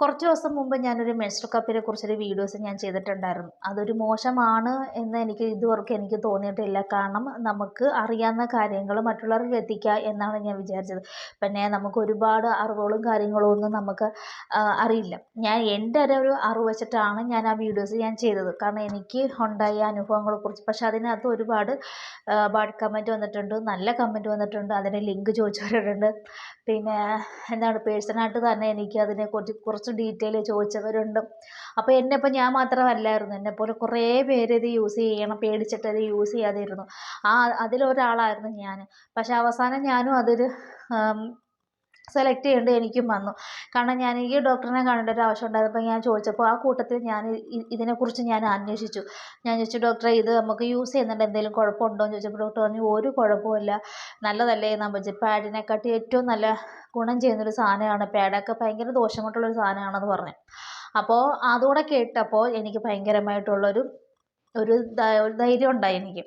കുറച്ച് ദിവസം മുമ്പ് ഞാനൊരു മെൻസ്ട്രൽ കപ്പിനെ കുറിച്ചൊരു വീഡിയോസ് ഞാൻ ചെയ്തിട്ടുണ്ടായിരുന്നു. അതൊരു മോശമാണ് എന്ന് എനിക്ക് ഇതുവർക്ക് എനിക്ക് തോന്നിയിട്ടില്ല. കാരണം നമുക്ക് അറിയാവുന്ന കാര്യങ്ങൾ മറ്റുള്ളവർക്ക് എത്തിക്കുക എന്നാണ് ഞാൻ വിചാരിച്ചത്. പിന്നെ നമുക്ക് ഒരുപാട് അറിവുകളും കാര്യങ്ങളും ഒന്നും നമുക്ക് അറിയില്ല. ഞാൻ എന്റെ ഒരു അറിവ് വെച്ചിട്ടാണ് ഞാൻ ആ വീഡിയോസ് ഞാൻ ചെയ്തത്. കാരണം എനിക്ക് ഉണ്ടായ അനുഭവങ്ങളെക്കുറിച്ച് പക്ഷെ അതിനകത്ത് ഒരുപാട് ബാഡ് കമന്റ് വന്നിട്ടുണ്ട് നല്ല കമന്റ് വന്നിട്ടുണ്ട് അതിന് ലിങ്ക് ചോദിച്ചവരുണ്ട്. പിന്നെ എന്താണ് പേഴ്സണായിട്ട് തന്നെ എനിക്ക് അതിനെക്കുറിച്ച് കുറച്ച് ഡീറ്റെയിൽ ചോദിച്ചവരുണ്ട്. അപ്പോൾ എന്നെ ഇപ്പോൾ ഞാൻ മാത്രമല്ലായിരുന്നു. എന്നെപ്പോലെ കുറേ പേര് ഇത് യൂസ് ചെയ്യണം പേടിച്ചിട്ട് ഇത് യൂസ് ചെയ്യാതിരുന്നു. ആ അതിലൊരാളായിരുന്നു ഞാൻ പക്ഷേ അവസാനം ഞാനും അതൊരു സെലക്ട് ചെയ്യേണ്ടി എനിക്കും വന്നു. കാരണം ഞാൻ ഈ ഡോക്ടറിനെ കാണേണ്ട ഒരു ആവശ്യം ഉണ്ടായപ്പോൾ ഞാൻ ചോദിച്ചപ്പോൾ ആ കൂട്ടത്തിൽ ഞാൻ ഇതിനെക്കുറിച്ച് ഞാൻ അന്വേഷിച്ചു. ഞാൻ ചോദിച്ചു ഡോക്ടറെ ഇത് നമുക്ക് യൂസ് ചെയ്യുന്നുണ്ട്. എന്തെങ്കിലും കുഴപ്പമുണ്ടോ? എന്ന് ചോദിച്ചപ്പോൾ ഡോക്ടർ പറഞ്ഞു ഒരു കുഴപ്പമില്ല നല്ലതല്ലേ? നമ്മൾ പാഡിനെക്കാട്ടി ഏറ്റവും നല്ല ഗുണം ചെയ്യുന്നൊരു സാധനമാണ്. പാഡൊക്കെ ഭയങ്കര ദോഷം കൊണ്ടുള്ളൊരു സാധനമാണെന്ന് പറഞ്ഞു. അപ്പോൾ അതുകൂടെ കേട്ടപ്പോൾ എനിക്ക് ഭയങ്കരമായിട്ടുള്ളൊരു ഒരു ധൈര്യം ഉണ്ടായി എനിക്ക്.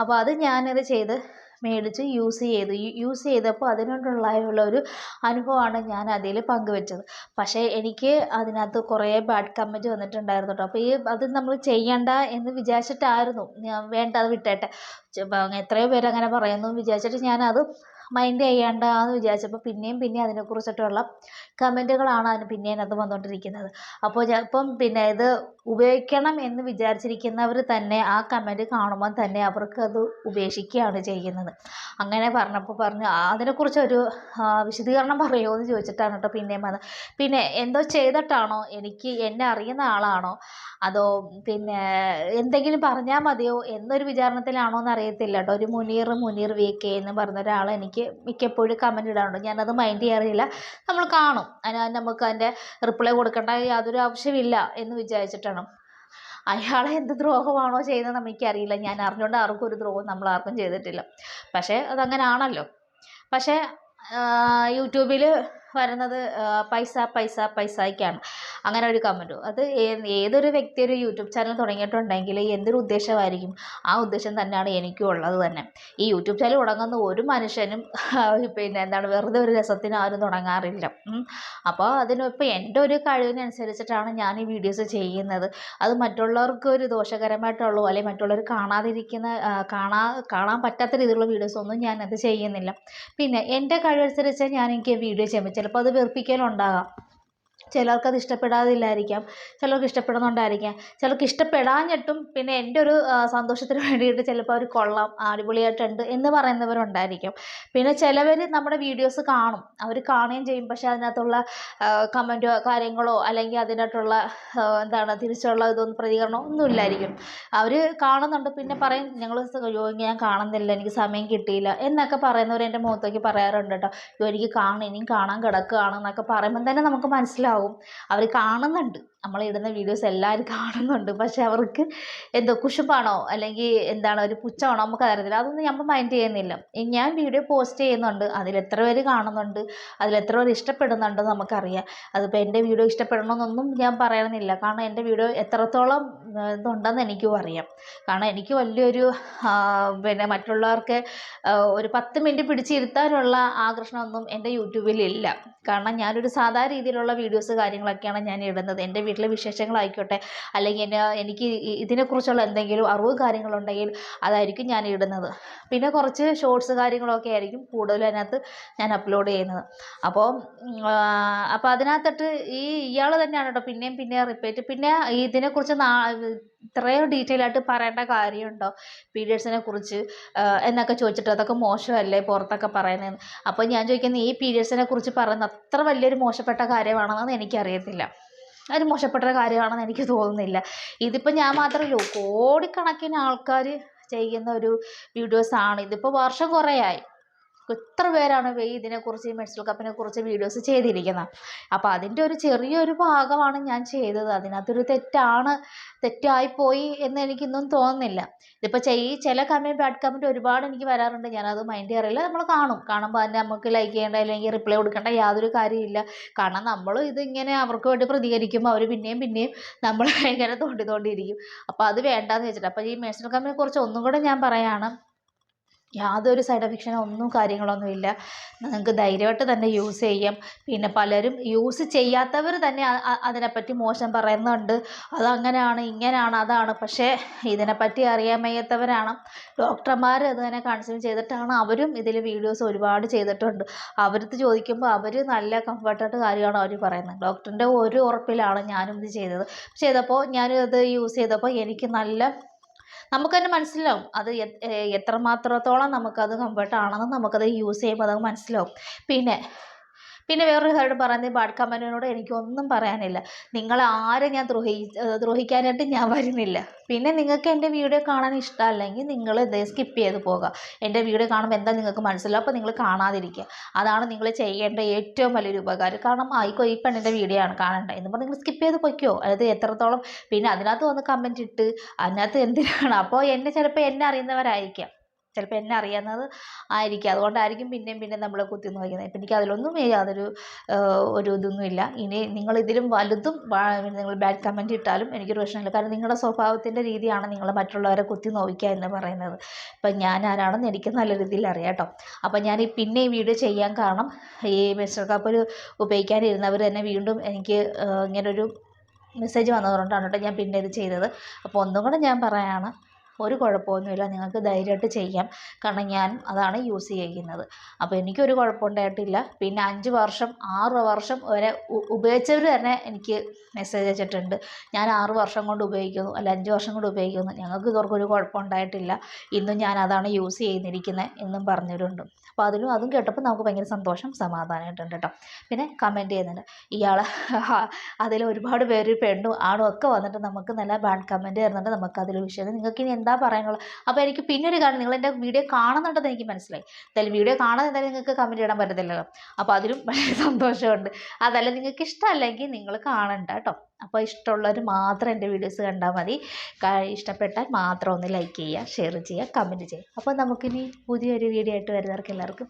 അപ്പോൾ അത് ഞാനത് ചെയ്ത് മേടിച്ച് യൂസ് ചെയ്തു. യൂസ് ചെയ്തപ്പോൾ അതിനോടുള്ള ഒരു അനുഭവമാണ് ഞാൻ അതിൽ പങ്കുവെച്ചത്. പക്ഷേ എനിക്ക് അതിനകത്ത് കുറേ ബാഡ് കമന്റ് വന്നിട്ടുണ്ടായിരുന്നു കേട്ടോ. അപ്പോൾ ഈ അത് നമ്മൾ ചെയ്യണ്ട എന്ന് വിചാരിച്ചിട്ടായിരുന്നു വേണ്ട അത് വിട്ടേട്ടെ. എത്രയോ പേര് അങ്ങനെ പറയുന്നു. വിചാരിച്ചിട്ട് ഞാനത് മൈൻഡ് ചെയ്യണ്ടെന്ന് വിചാരിച്ചപ്പോൾ പിന്നെയും പിന്നെയും അതിനെക്കുറിച്ചിട്ടുള്ള കമന്റുകളാണ് അതിന് പിന്നെ അതിനകത്ത് വന്നുകൊണ്ടിരിക്കുന്നത് അപ്പോൾ ഇപ്പം പിന്നെ ഇത് ഉപയോഗിക്കണം എന്ന് വിചാരിച്ചിരിക്കുന്നവർ തന്നെ ആ കമന്റ് കാണുമ്പോൾ തന്നെ അവർക്ക് അത് ഉപേക്ഷിക്കുകയാണ് ചെയ്യുന്നത്. അങ്ങനെ പറഞ്ഞപ്പോൾ പറഞ്ഞു അതിനെക്കുറിച്ചൊരു വിശദീകരണം പറയുമോ എന്ന് ചോദിച്ചിട്ടാണ് കേട്ടോ പിന്നെയും പിന്നെ എന്തോ ചെയ്തിട്ടാണോ? എനിക്ക് എന്നെ അറിയുന്ന ആളാണോ? അതോ പിന്നെ എന്തെങ്കിലും പറഞ്ഞാൽ മതിയോ? എന്നൊരു വിചാരണത്തിലാണോ എന്ന് അറിയത്തില്ല കേട്ടോ. ഒരു മുനീർ മുനീർ വി കെ എന്ന് പറഞ്ഞ ഒരാൾ എനിക്ക് മിക്കപ്പോഴും കമന്റ് ഇടാറുണ്ട്. ഞാനത് മൈൻഡ് ചെയ്യാറില്ല. നമ്മൾ കാണും. അതിന് നമുക്ക് അതിന്റെ റിപ്ലൈ കൊടുക്കേണ്ട യാതൊരു ആവശ്യമില്ല എന്ന് വിചാരിച്ചിട്ടാണ്. അയാളെ എന്ത് ദ്രോഹമാണോ ചെയ്യുന്നത് നമുക്കറിയില്ല ഞാൻ അറിഞ്ഞുകൊണ്ട് ആർക്കും ഒരു ദ്രോഹം നമ്മൾ ആർക്കും ചെയ്തിട്ടില്ല. പക്ഷേ അതങ്ങനെ ആണല്ലോ പക്ഷേ യൂട്യൂബിൽ വരുന്നത് പൈസ പൈസ പൈസയ്ക്കാണ്. അങ്ങനെ ഒരു കമന്റും അത് ഏതൊരു വ്യക്തി ഒരു യൂട്യൂബ് ചാനൽ തുടങ്ങിയിട്ടുണ്ടെങ്കിൽ എന്തൊരു ഉദ്ദേശമായിരിക്കും? ആ ഉദ്ദേശം തന്നെയാണ് എനിക്കും ഉള്ളത് തന്നെ. ഈ യൂട്യൂബ് ചാനൽ തുടങ്ങുന്ന ഒരു മനുഷ്യനും പിന്നെ എന്താണ് വെറുതെ ഒരു രസത്തിന് ആരും തുടങ്ങാറില്ല. അപ്പോൾ അതിനിപ്പോൾ എന്റെ ഒരു കഴിവിനനുസരിച്ചിട്ടാണ് ഞാൻ ഈ വീഡിയോസ് ചെയ്യുന്നത്. അത് മറ്റുള്ളവർക്ക് ഒരു ദോഷകരമായിട്ടുള്ളൂ അല്ലെങ്കിൽ മറ്റുള്ളവർ കാണാതിരിക്കുന്ന കാണാ കാണാൻ പറ്റാത്ത രീതിയിലുള്ള വീഡിയോസ് ഒന്നും ഞാനത് ചെയ്യുന്നില്ല. പിന്നെ എന്റെ കഴിവനുസരിച്ച് ഞാൻ എനിക്ക് വീഡിയോ ചെയ്യുമ്പോൾ ചിലപ്പോൾ അത് വെറുപ്പിക്കലുണ്ടാകാം. ചിലർക്ക് അത് ഇഷ്ടപ്പെടാതില്ലായിരിക്കാം ചിലർക്ക് ഇഷ്ടപ്പെടുന്നുണ്ടായിരിക്കാം. ചിലർക്ക് ഇഷ്ടപ്പെടാഞ്ഞിട്ടും പിന്നെ എന്റെ ഒരു സന്തോഷത്തിന് വേണ്ടിയിട്ട് ചിലപ്പോൾ അവർ കൊള്ളാം അടിപൊളിയായിട്ടുണ്ട് എന്ന് പറയുന്നവരുണ്ടായിരിക്കും. പിന്നെ ചിലവർ നമ്മുടെ വീഡിയോസ് കാണും. അവർ കാണുകയും ചെയ്യും. പക്ഷേ അതിനകത്തുള്ള കമന്റോ കാര്യങ്ങളോ അല്ലെങ്കിൽ അതിനകത്തുള്ള എന്താണ് തിരിച്ചുള്ള ഇതൊന്നും പ്രതികരണമോ ഒന്നും ഇല്ലായിരിക്കും. അവർ കാണുന്നുണ്ട്. പിന്നെ പറയും ഞങ്ങൾ ഞാൻ കാണുന്നില്ല. എനിക്ക് സമയം കിട്ടിയില്ല. എന്നൊക്കെ പറയുന്നവർ എന്റെ മുഖത്തേക്ക് പറയാറുണ്ട് കേട്ടോ. എനിക്ക് കാണണം. ഇനിയും കാണാൻ കിടക്കുകയാണെന്നൊക്കെ പറയുമ്പോൾ തന്നെ നമുക്ക് മനസ്സിലാവും. ഉണ്ടാവും. അവർ കാണുന്നുണ്ട്. നമ്മൾ ഇടുന്ന വീഡിയോസ് എല്ലാവരും കാണുന്നുണ്ട്. പക്ഷെ അവർക്ക് എന്തോ കുഷുപ്പാണോ അല്ലെങ്കിൽ എന്താണ് ഒരു പുച്ഛമാണോ? നമുക്ക് അറിയത്തില്ല. അതൊന്നും നമ്മൾ മൈൻഡ് ചെയ്യുന്നില്ല. ഞാൻ വീഡിയോ പോസ്റ്റ് ചെയ്യുന്നുണ്ട്. എത്ര പേര് കാണുന്നുണ്ട്? അതിൽ എത്ര പേര് ഇഷ്ടപ്പെടുന്നുണ്ടെന്ന് നമുക്കറിയാം. അതിപ്പോൾ എന്റെ വീഡിയോ ഇഷ്ടപ്പെടണമെന്നൊന്നും ഞാൻ പറയണമെന്നില്ല കാരണം എന്റെ വീഡിയോ എത്രത്തോളം ഇതുണ്ടെന്ന് എനിക്കും അറിയാം. കാരണം എനിക്ക് വലിയൊരു പിന്നെ മറ്റുള്ളവർക്ക് ഒരു പത്ത് മിനിറ്റ് പിടിച്ചിരുത്താനുള്ള ആകർഷണമൊന്നും എന്റെ യൂട്യൂബിലില്ല കാരണം ഞാനൊരു സാധാരണ രീതിയിലുള്ള വീഡിയോസ് കാര്യങ്ങളൊക്കെയാണ് ഞാൻ ഇടുന്നത്. എന്റെ വീട്ടിലെ വിശേഷങ്ങളായിക്കോട്ടെ. അല്ലെങ്കിൽ എന്നെ എനിക്ക് ഇതിനെക്കുറിച്ചുള്ള എന്തെങ്കിലും അറിവ് കാര്യങ്ങളുണ്ടെങ്കിൽ അതായിരിക്കും ഞാൻ ഇടുന്നത്. പിന്നെ കുറച്ച് ഷോർട്സ് കാര്യങ്ങളൊക്കെ ആയിരിക്കും കൂടുതലും അതിനകത്ത് ഞാൻ അപ്ലോഡ് ചെയ്യുന്നത്. അപ്പോൾ അപ്പോൾ അതിനകത്തിട്ട് ഈ ഇയാൾ തന്നെയാണ് കേട്ടോ പിന്നെയും പിന്നെയും റിപ്പീറ്റ് പിന്നെ ഇതിനെക്കുറിച്ച് നാ ഇത്രയും ഡീറ്റെയിൽ ആയിട്ട് പറയേണ്ട കാര്യമുണ്ടോ? പീരിയഡ്സിനെ കുറിച്ച് എന്നൊക്കെ ചോദിച്ചിട്ട് അതൊക്കെ മോശമല്ലേ പുറത്തൊക്കെ പറയുന്നതെന്ന്. അപ്പോൾ ഞാൻ ചോദിക്കുന്നത് ഈ പീരിയഡ്സിനെ കുറിച്ച് പറയുന്നത് അത്ര വലിയൊരു മോശപ്പെട്ട കാര്യമാണെന്ന് എനിക്കറിയത്തില്ല. അത് മോശപ്പെട്ട കാര്യമാണെന്ന് എനിക്ക് തോന്നുന്നില്ല. ഇതിപ്പോൾ ഞാൻ മാത്രമല്ല കോടിക്കണക്കിന് ആൾക്കാർ ചെയ്യുന്ന ഒരു വീഡിയോസാണ് ഇതിപ്പോൾ വർഷം കുറേ ആയി എത്ര പേരാണ് ഇതിനെക്കുറിച്ച് ഈ മെഡ്സൽ കപ്പിനെ കുറിച്ച് വീഡിയോസ് ചെയ്തിരിക്കുന്നത്? അപ്പോൾ അതിന്റെ ഒരു ചെറിയൊരു ഭാഗമാണ് ഞാൻ ചെയ്തത്. അതിനകത്തൊരു തെറ്റാണ് തെറ്റായി പോയി എന്ന് എനിക്കിന്നും തോന്നുന്നില്ല. ഇതിപ്പോൾ ചെയ് ചില കമന്റ് ബാഡ് കമന്റ് ഒരുപാട് എനിക്ക് വരാറുണ്ട്. ഞാനത് മൈൻഡ് ചെയ്യാറില്ല. നമ്മൾ കാണും. കാണുമ്പോൾ തന്നെ നമുക്ക് ലൈക്ക് ചെയ്യേണ്ട അല്ലെങ്കിൽ റിപ്ലൈ കൊടുക്കേണ്ട യാതൊരു കാര്യമില്ല കാരണം നമ്മൾ ഇതിങ്ങനെ അവർക്ക് വേണ്ടി പ്രതികരിക്കുമ്പോൾ അവർ പിന്നെയും പിന്നെയും നമ്മൾ ഇങ്ങനെ തോണ്ടി തോണ്ടിയിരിക്കും അപ്പോൾ അത് വേണ്ടാന്ന് വെച്ചിട്ട്. അപ്പോൾ ഈ മെഡിസിൽ കമ്മിനെ കുറിച്ച് ഒന്നും കൂടെ ഞാൻ പറയുകയാണ് യാതൊരു സൈഡ് എഫക്ഷനോ ഒന്നും കാര്യങ്ങളൊന്നുമില്ല നിങ്ങൾക്ക് ധൈര്യമായിട്ട് തന്നെ യൂസ് ചെയ്യാം. പിന്നെ പലരും യൂസ് ചെയ്യാത്തവർ തന്നെ അതിനെപ്പറ്റി മോശം പറയുന്നുണ്ട്. അതങ്ങനെയാണ് ഇങ്ങനെയാണ് അതാണ്. പക്ഷേ ഇതിനെപ്പറ്റി അറിയാൻ വയ്യാത്തവരാണ്. ഡോക്ടർമാർ അത് തന്നെ കൺസ്യൂം ചെയ്തിട്ടാണ് അവരും ഇതിൽ വീഡിയോസ് ഒരുപാട് ചെയ്തിട്ടുണ്ട്. അവരടുത്ത് ചോദിക്കുമ്പോൾ അവർ നല്ല കംഫർട്ടായിട്ട് കാര്യമാണ് അവർ പറയുന്നത്. ഡോക്ടറിന്റെ ഒരു ഉറപ്പിലാണ് ഞാനും ഇത് ചെയ്തത്. ചെയ്തപ്പോൾ ഞാനും ഇത് യൂസ് ചെയ്തപ്പോൾ എനിക്ക് നല്ല നമുക്ക് തന്നെ മനസ്സിലാവും. അത് എത്രമാത്രത്തോളം നമുക്കത് കംഫർട്ട് ആണെന്ന് നമുക്കത് യൂസ് ചെയ്യുമ്പോൾ അത് മനസ്സിലാവും. പിന്നെ പിന്നെ വേറൊരു കാര്യം പറയുന്നത് ബാഡ് കമന്റിനോട് എനിക്കൊന്നും പറയാനില്ല. നിങ്ങൾ ആരെ ഞാൻ ദ്രോഹി ദ്രോഹിക്കാനായിട്ട് ഞാൻ വരുന്നില്ല. പിന്നെ നിങ്ങൾക്ക് എന്റെ വീഡിയോ കാണാൻ ഇഷ്ടമല്ലെങ്കിൽ നിങ്ങൾ ഇത് സ്കിപ്പ് ചെയ്ത് പോകുക എന്റെ വീഡിയോ കാണുമ്പോൾ എന്താ നിങ്ങൾക്ക് മനസ്സിലാവും അപ്പോൾ നിങ്ങൾ കാണാതിരിക്കുക. അതാണ് നിങ്ങൾ ചെയ്യേണ്ട ഏറ്റവും വലിയൊരു ഉപകാരം. കാരണം ആയിക്കോ ഈ പെണ്ണിന്റെ വീഡിയോ ആണ് കാണേണ്ടത്. എന്ന് പറഞ്ഞാൽ നിങ്ങൾ സ്കിപ്പ് ചെയ്ത് പൊയ്ക്കോ. അതായത് എത്രത്തോളം പിന്നെ അതിനകത്ത് വന്ന് കമന്റ് ഇട്ട് അതിനകത്ത് എന്തിനാണ്? അപ്പോൾ എന്നെ ചിലപ്പോൾ എന്നെ അറിയുന്നവരായിരിക്കാം. ചിലപ്പോൾ എന്നെ അറിയാവുന്നത് ആയിരിക്കും. അതുകൊണ്ടായിരിക്കും പിന്നെയും പിന്നെ നമ്മളെ കുത്തി നോക്കുന്നത്. ഇപ്പം എനിക്ക് അതിലൊന്നും യാതൊരു ഒരു ഇതൊന്നും ഇല്ല. ഇനി നിങ്ങൾ ഇതിലും വലുതും നിങ്ങൾ ബാഡ് കമന്റ് ഇട്ടാലും എനിക്കൊരു പ്രശ്നമില്ല. കാരണം നിങ്ങളുടെ സ്വഭാവത്തിന്റെ രീതിയാണ് നിങ്ങൾ മറ്റുള്ളവരെ കുത്തി നോവിക്കുക എന്ന് പറയുന്നത്. ഇപ്പം ഞാൻ ആരാണെന്ന് എനിക്ക് നല്ല രീതിയിൽ അറിയാം കേട്ടോ. അപ്പം ഞാൻ ഈ പിന്നെ ഈ വീഡിയോ ചെയ്യാൻ കാരണം ഈ മിസ്റ്റർ കപ്പ് ഉപയോഗിക്കാനിരുന്നവർ തന്നെ വീണ്ടും എനിക്ക് ഇങ്ങനൊരു മെസ്സേജ് വന്നതുകൊണ്ടാണ് കേട്ടോ ഞാൻ പിന്നെ ഇത് ചെയ്തത്. അപ്പോൾ ഒന്നും കൂടെ ഞാൻ പറയാണ് ഒരു കുഴപ്പമൊന്നുമില്ല. നിങ്ങൾക്ക് ധൈര്യമായിട്ട് ചെയ്യാം. കാരണം ഞാൻ അതാണ് യൂസ് ചെയ്യുന്നത്. അപ്പോൾ എനിക്കൊരു കുഴപ്പമുണ്ടായിട്ടില്ല. പിന്നെ അഞ്ച് വർഷം ആറ് വർഷം വരെ ഉപയോഗിച്ചവർ തന്നെ എനിക്ക് മെസ്സേജ് അയച്ചിട്ടുണ്ട്. ഞാൻ ആറ് വർഷം കൊണ്ട് ഉപയോഗിക്കുന്നു. അല്ല അഞ്ച് വർഷം കൊണ്ട് ഉപയോഗിക്കുന്നു. ഞങ്ങൾക്ക് ഇതോർക്കൊരു കുഴപ്പമുണ്ടായിട്ടില്ല. ഇന്നും ഞാൻ അതാണ് യൂസ് ചെയ്യുന്നിരിക്കുന്നത് എന്നും പറഞ്ഞവരുണ്ട്. അപ്പോൾ അതിലും അതും കേട്ടപ്പോൾ നമുക്ക് ഭയങ്കര സന്തോഷം സമാധാനമായിട്ടുണ്ട് കേട്ടോ. പിന്നെ കമന്റ് ചെയ്യുന്നുണ്ട്. ഇയാൾ അതിൽ ഒരുപാട് പേര് പെണ്ണും ആണും ഒക്കെ വന്നിട്ട് നമുക്ക് നല്ല ബാഡ് കമന്റ് തരുന്നുണ്ട്. നമുക്ക് അതിൽ വിഷയം നിങ്ങൾക്ക് ഇനി എന്താ പറയാനുള്ളത്? അപ്പോൾ എനിക്ക് പിന്നെ ഒരു കാര്യം നിങ്ങൾ എന്റെ വീഡിയോ കാണുന്നുണ്ടെന്ന് എനിക്ക് മനസ്സിലായി. എന്തായാലും വീഡിയോ കാണാതെ എന്തായാലും നിങ്ങൾക്ക് കമന്റ് ഇടാൻ പറ്റത്തില്ലല്ലോ. അപ്പോൾ അതിലും വളരെ സന്തോഷമുണ്ട്. അതല്ല നിങ്ങൾക്ക് ഇഷ്ടമല്ലെങ്കിൽ നിങ്ങൾ കാണണ്ട കേട്ടോ. അപ്പോൾ ഇഷ്ടമുള്ളവർ മാത്രം എന്റെ വീഡിയോസ് കണ്ടാൽ മതി. ഇഷ്ടപ്പെട്ടാൽ മാത്രം ഒന്ന് ലൈക്ക് ചെയ്യുക ഷെയർ ചെയ്യുക കമന്റ് ചെയ്യുക. അപ്പോൾ നമുക്കിനി പുതിയൊരു വീഡിയോ ആയിട്ട് വരുന്നവർക്ക് എല്ലാവർക്കും